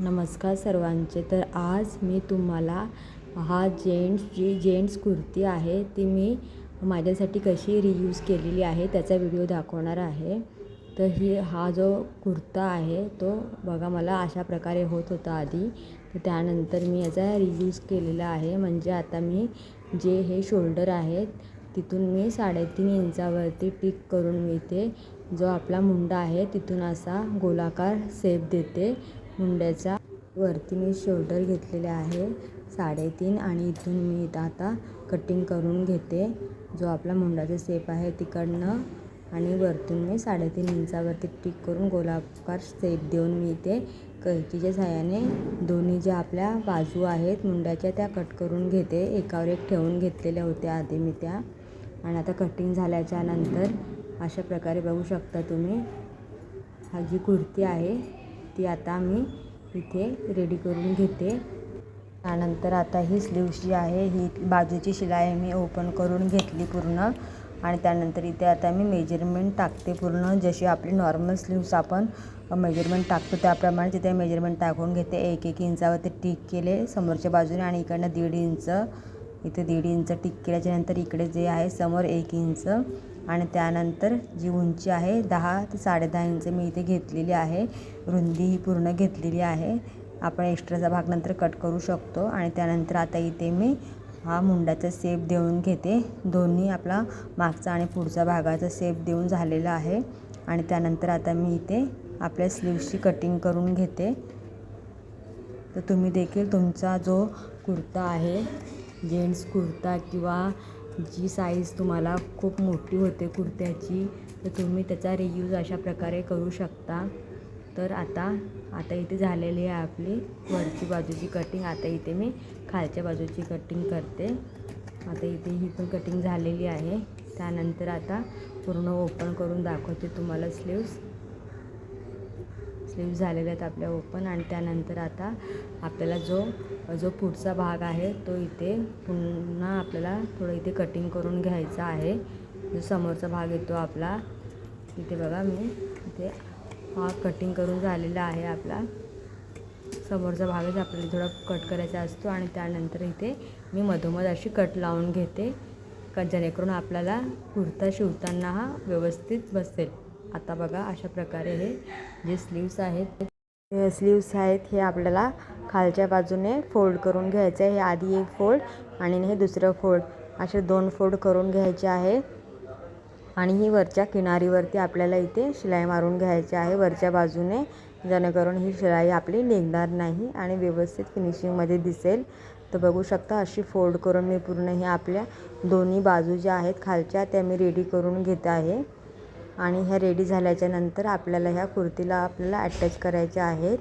नमस्कार सर्वांचे. तर आज मी तुम्हाला हा जेंट्स जी जेंट्स कुर्ती आहे ती मी माझ्यासाठी कशी रियूज केलेली आहे त्याचा व्हिडिओ दाखवणार आहे. तर ही हा जो कुर्ता आहे तो बघा मला अशा प्रकारे होत होता आधी. तर त्यानंतर मी याचा रियूज केलेला आहे. म्हणजे आता मी जे हे शोल्डर आहेत तिथून मी साडेतीन इंचावरती पिक करून मी ते जो आपला मुंडा आहे तिथून असा गोलाकार सेप देते. मुंड्याचा वरती मी शोल्डर घेतलेले आहे. साडेतीन आणि इथून मी इथं आता कटिंग करून घेते. जो आपला मुंडाचा सेप आहे तिकडनं आणि वरतून मी साडेतीन इंचावरती टिक करून गोलाकार सेप देऊन मी इथे कैचीच्या साह्याने दोन्ही ज्या आपल्या बाजू आहेत मुंड्याच्या त्या कट करून घेते. एकावर एक ठेवून घेतलेल्या होत्या आधी मी त्या. आणि आता कटिंग झाल्याच्यानंतर अशा प्रकारे बघू शकता तुम्ही. हा जी कुर्ती आहे ती आता मी इथे रेडी करून घेते. त्यानंतर आता ही स्लीव्स जी आहे ही बाजूची शिलाई मी ओपन करून घेतली पूर्ण. आणि त्यानंतर इथे आता मी मेजरमेंट टाकते पूर्ण. जशी आपली नॉर्मल स्लीव्स आपण मेजरमेंट टाकतो त्याप्रमाणे तिथे मेजरमेंट टाकून घेते. एक एक इंचावरती टिक केले समोरच्या बाजूने आणि इकडनं दीड इंच इथे दीड इंच टिक केल्याच्यानंतर इकडे जे आहे समोर एक इंच. आणि त्यानंतर जी उंची आहे दहा ते साडेदहा इंच मी इथे घेतलेली आहे. रुंदी ही पूर्ण घेतलेली आहे. आपण एक्स्ट्राचा भाग नंतर कट करू शकतो आणि त्यानंतर आता इथे मी हा मुंडाचा सेप देऊन घेते. दोन्ही आपला मागचा आणि पुढचा भागाचा सेप देऊन झालेला आहे. आणि त्यानंतर आता मी इथे आपल्या स्लीवची कटिंग करून घेते. तर तुम्ही देखील तुमचा जो कुर्ता आहे जेंट्स कुर्ता किंवा जी साईज तुम्हाला खूप मोठी होते कुर्त्याची तर तुम्ही त्याचा रियूज अशा प्रकारे करू शकता. तर आता आता इथे झालेली आहे आपली वरची बाजूची कटिंग आता इथे मी खालच्या बाजूची कटिंग करते. आता इथे ही पण कटिंग झालेली आहे. त्यानंतर आता पूर्ण ओपन करून दाखवते तुम्हाला स्लीव्स स्लीव्स झालेल्या आहेत आपल्या ओपन आणि त्यानंतर आता आपल्याला जो जो पुढचा भाग आहे तो इथे पुन्हा आपल्याला थोडं इथे कटिंग करून घ्यायचा आहे. जो समोरचा भाग येतो आपला इथे बघा मी इथे हा कटिंग करून झालेला आहे आपला. समोरचा भागच आपल्याला थोडा कट करायचा असतो आणि त्यानंतर इथे मी मधोमध अशी कट लावून घेते का जेणेकरून आपल्याला कुर्ता शिवताना हा व्यवस्थित बसेल. आता बघा अशा प्रकारे हे जे स्लीव्स आहेत स्लीव्स आहेत हे आपल्याला खालच्या बाजूने फोल्ड करून घ्यायचं आहे. हे आधी एक फोल्ड आणि हे दुसरं फोल्ड असे दोन फोल्ड करून घ्यायचे आहे. आणि ही वरच्या किनारीवरती आपल्याला इथे शिलाई मारून घ्यायची आहे. वरच्या बाजूने जेणेकरून ही शिलाई आपली निघणार नाही आणि व्यवस्थित फिनिशिंगमध्ये दिसेल. तर बघू शकता अशी फोल्ड करून मी पूर्ण हे आपल्या दोन्ही बाजू ज्या आहेत खालच्या त्या मी रेडी करून घेत आहे. आणि ह्या रेडी झाल्याच्यानंतर आपल्याला ह्या कुर्तीला आपल्याला अटॅच करायच्या आहेत.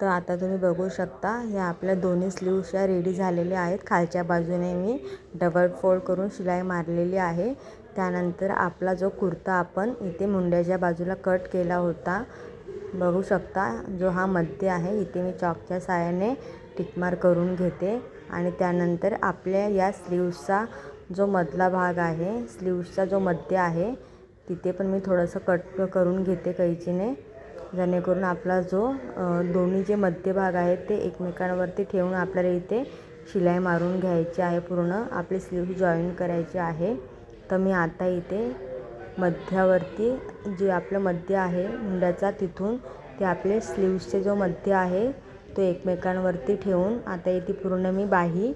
तर आता तुम्ही बघू शकता ह्या आपल्या दोन्ही स्लीव्स या रेडी झालेल्या आहेत. खालच्या बाजूने मी डबल फोल्ड करून शिलाई मारलेली आहे. त्यानंतर आपला जो कुर्ता आपण इथे मुंड्याच्या बाजूला कट केला होता बघू शकता जो हा मध्य आहे इथे मी चॉकच्या साहाय्याने टिकमार करून घेते. आणि त्यानंतर आपल्या या स्लीव्सचा जो मधला भाग आहे स्लीव्सचा जो मध्य आहे तिथे पण मी थोडंसं कट करून घेते कैचीने. जेणेकरून आपला जो दोन्ही जे मध्यभाग आहेत ते एकमेकांवरती ठेवून आपल्याला इथे शिलाई मारून घ्यायची आहे पूर्ण. आपली स्लीव जॉईन करायची आहे. तर मी आता इथे मध्यावरती जे आपलं मध्य आहे मुंड्याचा तिथून ते आपले स्लीव्सचे जो मध्य आहे तो एकमेकांवरती ठेवून आता इथे पूर्ण मी बाही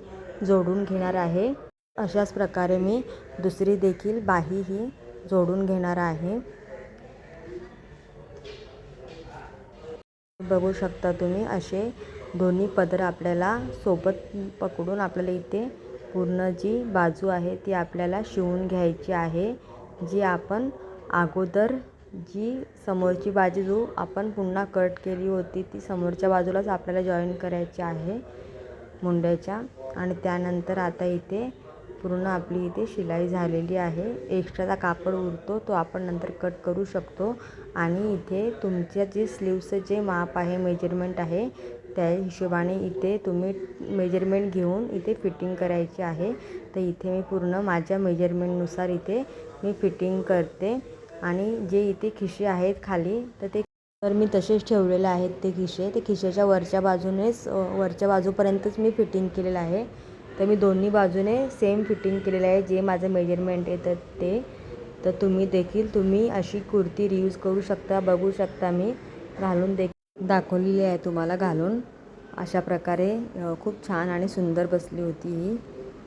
जोडून घेणार आहे. अशाच प्रकारे मी दुसरी देखील बाही ही जोडून घेणार आहे. बघू शकता तुम्ही असे दोन्ही पदर आपल्याला सोबत पकडून आपल्याला इथे पूर्ण जी बाजू आहे ती आपल्याला शिवून घ्यायची आहे. जी आपण अगोदर जी समोरची बाजू आपण पुन्हा कट केली होती ती समोरच्या बाजूलाच आपल्याला जॉईन करायची आहे मुंड्याच्या. आणि त्यानंतर आता इथे पूर्ण आपली इथे शिलाई झालेली आहे. एक्स्ट्राचा कापड उरतो तो आपण नंतर कट करू शकतो. आणि इथे तुमच्या जे स्लीवचं जे माप आहे मेजरमेंट आहे त्या हिशोबाने इथे तुम्ही मेजरमेंट घेऊन इथे फिटिंग करायची आहे. तर इथे मी पूर्ण माझ्या मेजरमेंटनुसार इथे मी फिटिंग करते. आणि जे इथे खिशे आहेत खाली तर ते तर मी तसेच ठेवलेले आहेत ते खिसे ते खिशाच्या वरच्या बाजूनेच वरच्या बाजूपर्यंतच मी फिटिंग केलेलं आहे. तर मी दोन्ही बाजूने सेम फिटिंग केलेलं आहे. जे माझं मेजरमेंट येतं ते. तर तुम्ही देखील तुम्ही अशी कुर्ती रियूज करू शकता बघू शकता मी. घालून देख दाखवलेली आहे तुम्हाला घालून. अशा प्रकारे खूप छान आणि सुंदर बसली होती ही.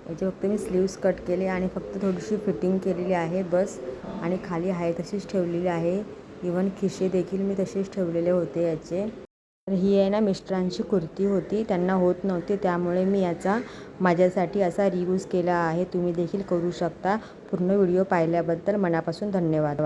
याचे फक्त मी स्लीव्स कट केले आणि फक्त थोडीशी फिटिंग केलेली आहे बस. आणि खाली आहे तशीच ठेवलेली आहे. इवन खिसे देखील मी तसेच ठेवलेले होते याचे. तर ही आहे ना मिस्टरांची कुर्ती होती. त्यांना होत नव्हती त्यामुळे मी याचा माझ्यासाठी असा रियूज केला आहे. तुम्ही देखील करू शकता. पूर्ण व्हिडिओ पाहिल्याबद्दल मनापासून धन्यवाद.